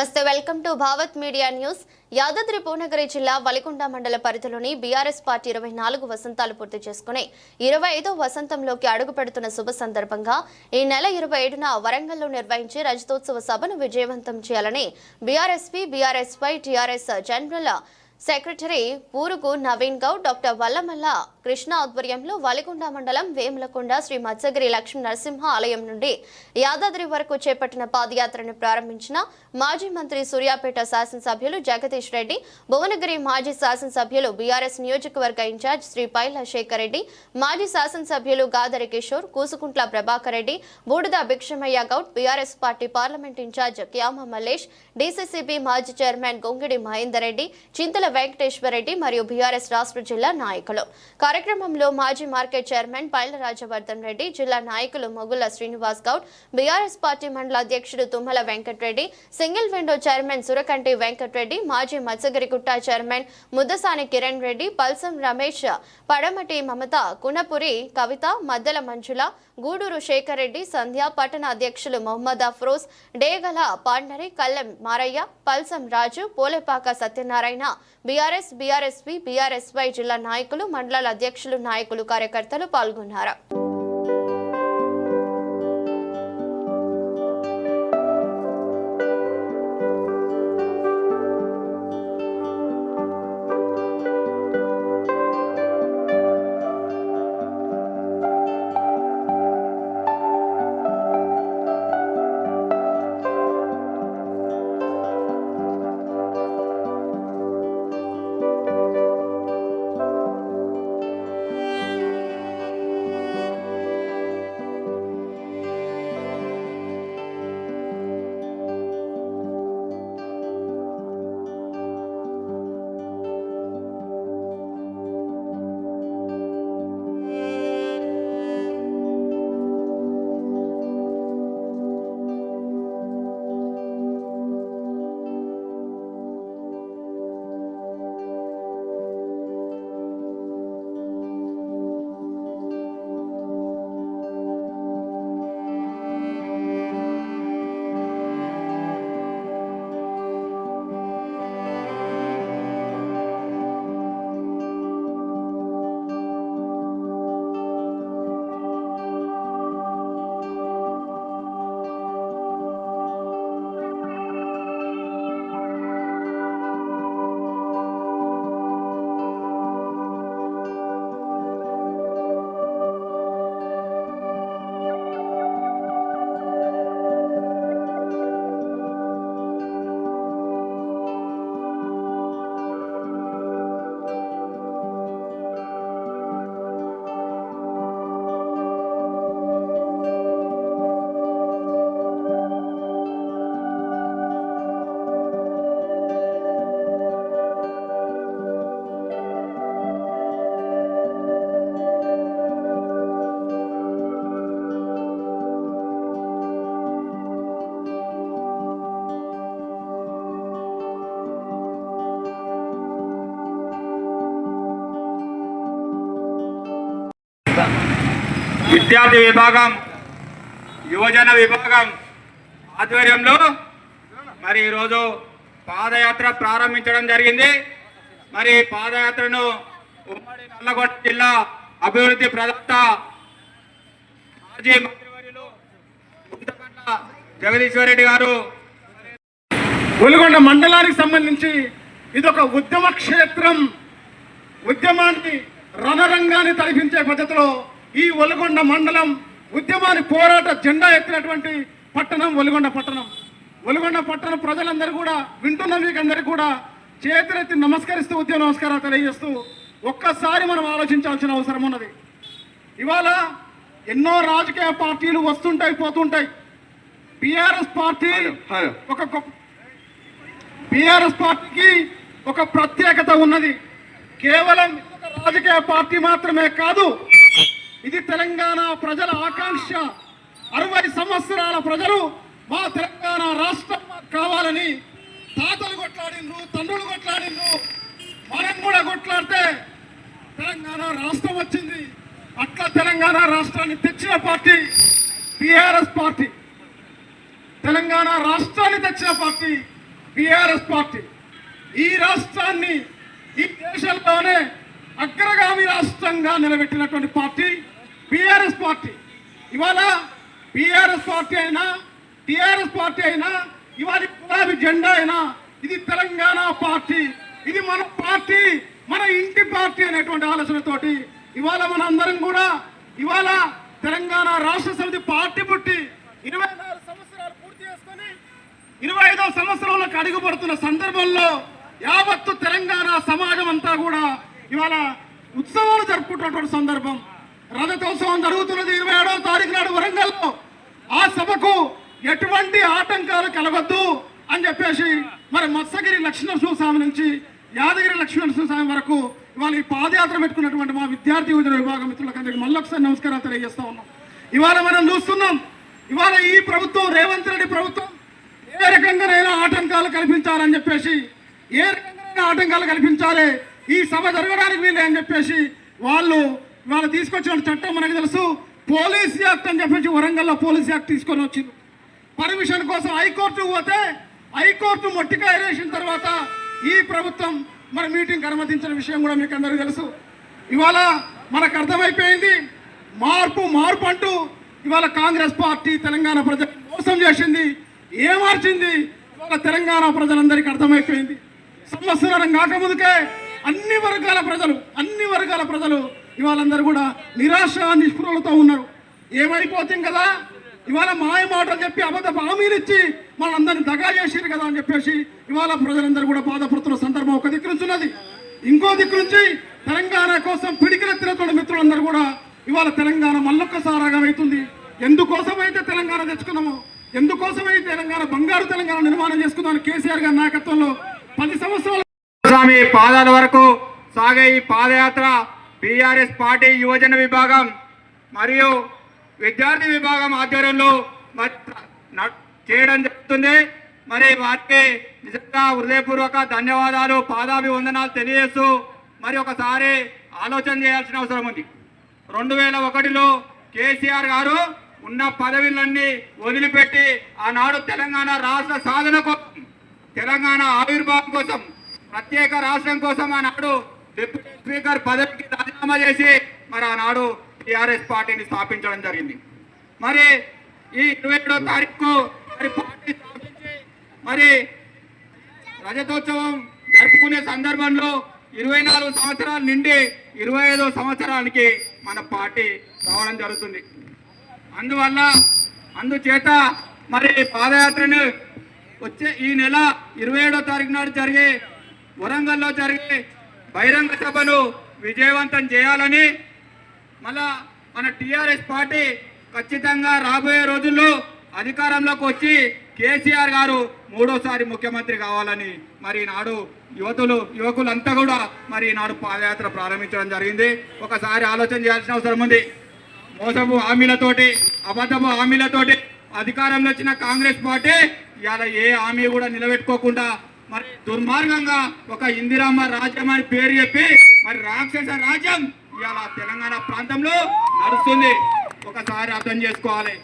నమస్తే welcome to Bhavat media news. Yadadri Bhuvanagiri జిల్లా వలికొండ మండల పరిధిలోని బీఆర్ఎస్ పార్టీ ఇరవై నాలుగు వసంతాలు పూర్తి చేసుకుని ఇరవై ఐదో వసంతంలోకి అడుగు పెడుతున్న శుభ సందర్భంగా ఈ నెల ఇరవై ఏడున వరంగల్లో నిర్వహించే రజతోత్సవ సభను విజయవంతం చేయాలని BRSP బీఆర్ఎస్పై TRS general secretary Purugu Naveen Goud doctor Vallamalla Krishna ఆధ్వర్యంలో వలికొండ మండలం వేములకొండ శ్రీ మత్స్యగిరి లక్ష్మీ నరసింహ ఆలయం నుండి యాదాద్రి వరకు చేపట్టిన పాదయాత్రను ప్రారంభించిన మాజీ మంత్రి సూర్యాపేట శాసనసభ్యులు జగదీష్ రెడ్డి భువనగిరి మాజీ శాసనసభ్యులు బీఆర్ఎస్ నియోజకవర్గ ఇన్ఛార్జ్ శ్రీ పైల శేఖర్ రెడ్డి మాజీ శాసనసభ్యులు Gadari Kishore Kusukuntla Prabhakar Reddy Budida Bhikshamayya Goud BRS party parliament incharge Kyama Mallesh DCCB మాజీ చైర్మన్ గొంగిడి మహేందర్ రెడ్డి చింతల వెంకటేశ్వర రెడ్డి మరియు బీఆర్ఎస్ రాష్ట్ర జిల్లా నాయకులు. కార్యక్రమంలో మాజీ మార్కెట్ చైర్మన్ పైల రాజవర్ధన్ రెడ్డి జిల్లా నాయకులు మొగుల శ్రీనివాస్ గౌడ్ బీఆర్ఎస్ పార్టీ మండల అధ్యక్షుడు Tummala Venkatareddy single window chairman Surakanti Venkatareddy మాజీ మత్స్యగిరిగుట్ట చైర్మన్ ముద్దసాని కిరణ్ రెడ్డి పల్సం రమేష్ పడమటి మమత కునపురి కవిత మద్దెల మంజుల గూడూరు శేఖర్ రెడ్డి సంధ్య పట్టణ అధ్యక్షులు Mohammed Afroz Degala Pandari Kallem Maraiah Palsam Raju Polepaka Satyanarayana BRS BRSP BRSY జిల్లా నాయకులు మండలాల అధ్యక్షులు నాయకులు కార్యకర్తలు పాల్గొన్నారు. విద్యార్థి విభాగం యువజన విభాగం ఆధ్వర్యంలో మరి ఈరోజు పాదయాత్ర ప్రారంభించడం జరిగింది. మరి పాదయాత్రను ఉమ్మడి నల్లగొండ జిల్లా అభివృద్ధి ప్రదాత మాజీ మంత్రివర్యులు గుంతకండ్ల జగదీశ్వర్ రెడ్డి గారు. గొలుగొండ మండలానికి సంబంధించి ఇది ఒక ఉద్యమ క్షేత్రం. ఉద్యమాన్ని రణరంగాన్ని తలపించే పద్ధతిలో ఈ ఒలిగొండ మండలం ఉద్యమాన్ని పోరాట జెండా ఎత్తినటువంటి పట్టణం ఒలిగొండ పట్టణం. ఒలిగొండ పట్టణ ప్రజలందరూ కూడా వింటున్న మీకందరికీ కూడా చేతులెత్తి నమస్కరిస్తూ ఉద్యమ నమస్కారాలు తెలియజేస్తూ ఒక్కసారి మనం ఆలోచించాల్సిన అవసరం ఉన్నది. ఇవాళ ఎన్నో రాజకీయ పార్టీలు వస్తుంటాయి పోతుంటాయి. బీఆర్ఎస్ పార్టీ ఒక బీఆర్ఎస్ పార్టీకి ఒక ప్రత్యేకత ఉన్నది. కేవలం రాజకీయ పార్టీ మాత్రమే కాదు ఇది తెలంగాణ ప్రజల ఆకాంక్ష. అరవై సంవత్సరాల ప్రజలు మా తెలంగాణ రాష్ట్రం కావాలని తాతలు కొట్లాడిండ్రు తండ్రులు కొట్లాడిండ్రు. మనం కూడా కొట్లాడితే తెలంగాణ రాష్ట్రం వచ్చింది. అట్లా తెలంగాణ రాష్ట్రాన్ని తెచ్చిన పార్టీ టిఆర్ఎస్ పార్టీ. తెలంగాణ రాష్ట్రాన్ని తెచ్చిన పార్టీ టిఆర్ఎస్ పార్టీ. ఈ రాష్ట్రాన్ని ఈ దేశంలోనే అగ్రగామి రాష్ట్రంగా నిలబెట్టినటువంటి పార్టీ బీఆర్ఎస్ పార్టీ. ఇవాళ బీఆర్ఎస్ పార్టీ అయినా టిఆర్ఎస్ పార్టీ అయినా ఇవాళ గులాబీ జెండా అయినా ఇది తెలంగాణ పార్టీ. ఇది మన పార్టీ మన ఇంటి పార్టీ అనేటువంటి ఆలోచనతోటి ఇవాళ మన అందరం కూడా ఇవాళ తెలంగాణ రాష్ట్ర సమితి పార్టీ పుట్టి ఇరవై నాలుగు సంవత్సరాలు పూర్తి చేసుకొని ఇరవై ఐదో సంవత్సరంలోకి అడుగుపడుతున్న సందర్భంలో యావత్తు తెలంగాణ సమాజం అంతా కూడా ఇవాళ ఉత్సవాలు జరుపుకుంటున్నటువంటి సందర్భం. రథోత్సవం జరుగుతున్నది ఇరవై ఏడవ తారీఖు నాడు వరంగల్లో. ఆ సభకు ఎటువంటి ఆటంకాలు కలగద్దు అని చెప్పేసి మరి మత్స్యగిరి లక్ష్మణ స్వామి నుంచి యాదగిరి లక్ష్మణ స్వామి వరకు ఇవాళ ఈ పాదయాత్ర పెట్టుకున్నటువంటి మా విద్యార్థి యువజన విభాగం మిత్రులకు అందరికీ మళ్ళొకసారి నమస్కారాలు తెలియజేస్తా ఉన్నాం. ఇవాళ మనం చూస్తున్నాం ఇవాళ ఈ ప్రభుత్వం రేవంత్ రెడ్డి ప్రభుత్వం ఏ రకంగానైనా ఆటంకాలు కల్పించాలని చెప్పేసి ఏ రకంగానైనా ఆటంకాలు కల్పించాలి ఈ సభ జరగడానికి వీలే అని చెప్పేసి వాళ్ళు వాళ్ళు తీసుకొచ్చిన చట్టం మనకు తెలుసు. పోలీస్ యాక్ట్ అని చెప్పేసి వరంగల్లో పోలీస్ యాక్ట్ తీసుకొని వచ్చింది పర్మిషన్ కోసం హైకోర్టు పోతే హైకోర్టు మొట్టికాయ వేసిన తర్వాత ఈ ప్రభుత్వం మన మీటింగ్ అనుమతించిన విషయం కూడా మీకు అందరికీ తెలుసు. ఇవాళ మనకు అర్థమైపోయింది. మార్పు మార్పు అంటూ ఇవాళ కాంగ్రెస్ పార్టీ తెలంగాణ ప్రజలు మోసం చేసింది. ఏమార్చింది? ఇవాళ తెలంగాణ ప్రజలందరికీ అర్థమైపోయింది. సంవత్సరం కాకముందుకే అన్ని వర్గాల ప్రజలు అన్ని వర్గాల ప్రజలు ఇవాళందరూ కూడా నిరాశ నిస్పృహలతో ఉన్నారు. ఏమైపోతుంది కదా? ఇవాళ మాయ మాటలు చెప్పి అబద్ధ హామీలు ఇచ్చి మనందరిని దగా చేసిరు కదా అని చెప్పేసి ఇవాళ ప్రజలందరూ కూడా బాధపడుతున్న సందర్భం ఒక దిక్కు నుంచి ఉన్నది. ఇంకో దిక్కు నుంచి తెలంగాణ కోసం పిడికిలెత్తినటువంటి మిత్రులందరూ కూడా ఇవాళ తెలంగాణ మళ్ళొక్కసారాగా అవుతుంది. ఎందుకోసమైతే తెలంగాణ తెచ్చుకున్నామో ఎందుకోసమైతే తెలంగాణ బంగారు తెలంగాణ నిర్మాణం చేసుకున్నామని కేసీఆర్ గారి నాయకత్వంలో పది సంవత్సరాల స్వామి పాదాల వరకు సాగే ఈ పాదయాత్ర బీఆర్ఎస్ పార్టీ యువజన విభాగం మరియు విద్యార్థి విభాగం ఆధ్వర్యంలో న- చేయడం జరుగుతుంది. మరి వారికి నిజంగా హృదయపూర్వక ధన్యవాదాలు పాదాభివందనాలు తెలియజేస్తూ మరి ఒకసారి ఆలోచన చేయాల్సిన అవసరం ఉంది. రెండు వేల ఒకటిలో కేసీఆర్ గారు ఉన్న పదవులన్నీ వదిలిపెట్టి ఆనాడు తెలంగాణ రాష్ట్ర సాధన కోసం తెలంగాణ ఆవిర్భావం కోసం ప్రత్యేక రాష్ట్రం కోసం ఆనాడు డిప్యూటీ స్పీకర్ పదవికి రాజీనామా చేసి మరి ఆనాడు టిఆర్ఎస్ పార్టీని స్థాపించడం జరిగింది. మరి ఈ ఇరవై ఏడో తారీఖు మరి పార్టీ స్థాపించి మరి రజతోత్సవం జరుపుకునే సందర్భంలో ఇరవై నాలుగు సంవత్సరాల నుండి ఇరవై ఐదో సంవత్సరానికి మన పార్టీ రావడం జరుగుతుంది. అందువల్ల అందుచేత మరి పాదయాత్రను వచ్చే ఈ నెల ఇరవై ఏడో తారీఖు నాడు జరిగే వరంగల్లో జరిగే బహిరంగ సభను విజయవంతం చేయాలని మళ్ళా మన టిఆర్ఎస్ పార్టీ ఖచ్చితంగా రాబోయే రోజుల్లో అధికారంలోకి వచ్చి కేసీఆర్ గారు మూడోసారి ముఖ్యమంత్రి కావాలని మరి నాడు యువతులు యువకులంతా కూడా మరి నాడు పాదయాత్ర ప్రారంభించడం జరిగింది. ఒకసారి ఆలోచన చేయాల్సిన అవసరం ఉంది. మోసపు హామీలతోటి అబద్ధపు హామీలతోటి అధికారంలో వచ్చిన కాంగ్రెస్ పార్టీ ఇవాళ ఏ హామీ కూడా నిలబెట్టుకోకుండా మరి దుర్మార్గంగా ఒక ఇందిరామ్మ రాజ్యం అని పేరు చెప్పి మరి రాక్షస రాజ్యం ఇవాళ తెలంగాణ ప్రాంతంలో నడుస్తుంది. ఒకసారి అర్థం చేసుకోవాలి.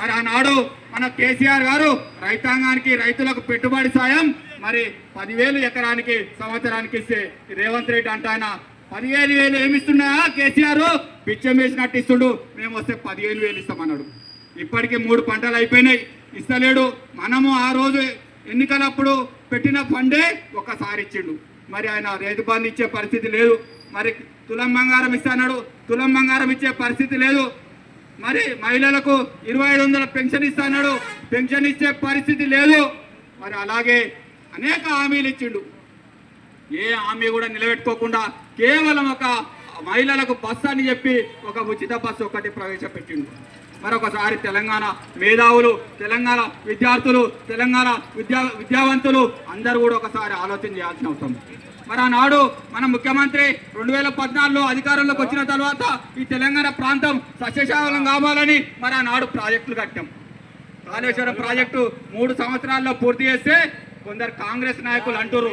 మరి ఆనాడు మన కేసీఆర్ గారు రైతాంగానికి రైతులకు పెట్టుబడి సాయం మరి పదివేలు ఎకరానికి సంవత్సరానికి ఇస్తే రేవంత్ రెడ్డి అంట ఆయన పదిహేను వేలు ఏమి ఇస్తున్నాయా కేసీఆర్? పిచ్చం వేసినట్టు ఇస్తుడు మేము వస్తే పదిహేను వేలు ఇస్తామన్నాడు. ఇప్పటికీ మూడు పంటలు అయిపోయినాయి. ఇస్తలేడు. మనము ఆ రోజు ఎన్నికలప్పుడు పెట్టిన ఫండే ఒకసారి ఇచ్చిండు. మరి ఆయన రైతు బంధు ఇచ్చే పరిస్థితి లేదు. మరి తులం బంగారం ఇస్తాడు తులం బంగారం ఇచ్చే పరిస్థితి లేదు. మరి మహిళలకు ఇరవై ఐదు వందల పెన్షన్ ఇస్తాడు పెన్షన్ ఇచ్చే పరిస్థితి లేదు. మరి అలాగే అనేక హామీలు ఇచ్చిండు. ఏ హామీ కూడా నిలబెట్టుకోకుండా కేవలం ఒక మహిళలకు బస్సు అని చెప్పి ఒక ఉచిత బస్సు ఒకటి ప్రవేశపెట్టిండు. మరొకసారి తెలంగాణ మేధావులు తెలంగాణ విద్యార్థులు తెలంగాణ విద్యా విద్యావంతులు అందరూ కూడా ఒకసారి ఆలోచన చేయాల్సిన అవసరం. మరి ఆనాడు మన ముఖ్యమంత్రి రెండు వేల పద్నాలుగులో అధికారంలోకి వచ్చిన తర్వాత ఈ తెలంగాణ ప్రాంతం సస్యశాలం కావాలని మరి ఆనాడు ప్రాజెక్టులు కట్టాం. కాళేశ్వరం ప్రాజెక్టు మూడు సంవత్సరాల్లో పూర్తి చేస్తే కొందరు కాంగ్రెస్ నాయకులు అంటారు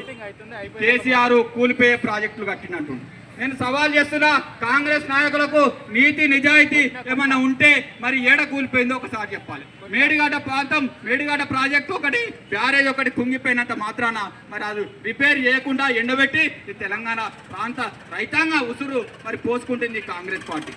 కేసీఆర్ కూలిపోయే ప్రాజెక్టులు కట్టినట్టు. నేను సవాల్ చేస్తున్నా కాంగ్రెస్ నాయకులకు నీతి నిజాయితీ ఏమన్నా ఉంటే మరి ఏడ కూలిపోయిందో ఒకసారి చెప్పాలి. మేడిగడ్డ ప్రాంతం మేడిగడ్డ ప్రాజెక్ట్ ఒకటి బ్యారేజ్ ఒకటి కుంగిపోయినంత మాత్రాన మరి అది రిపేర్ చేయకుండా ఎండబెట్టి తెలంగాణ ప్రాంత రైతాంగ ఉసురు మరి పోసుకుంటుంది కాంగ్రెస్ పార్టీ.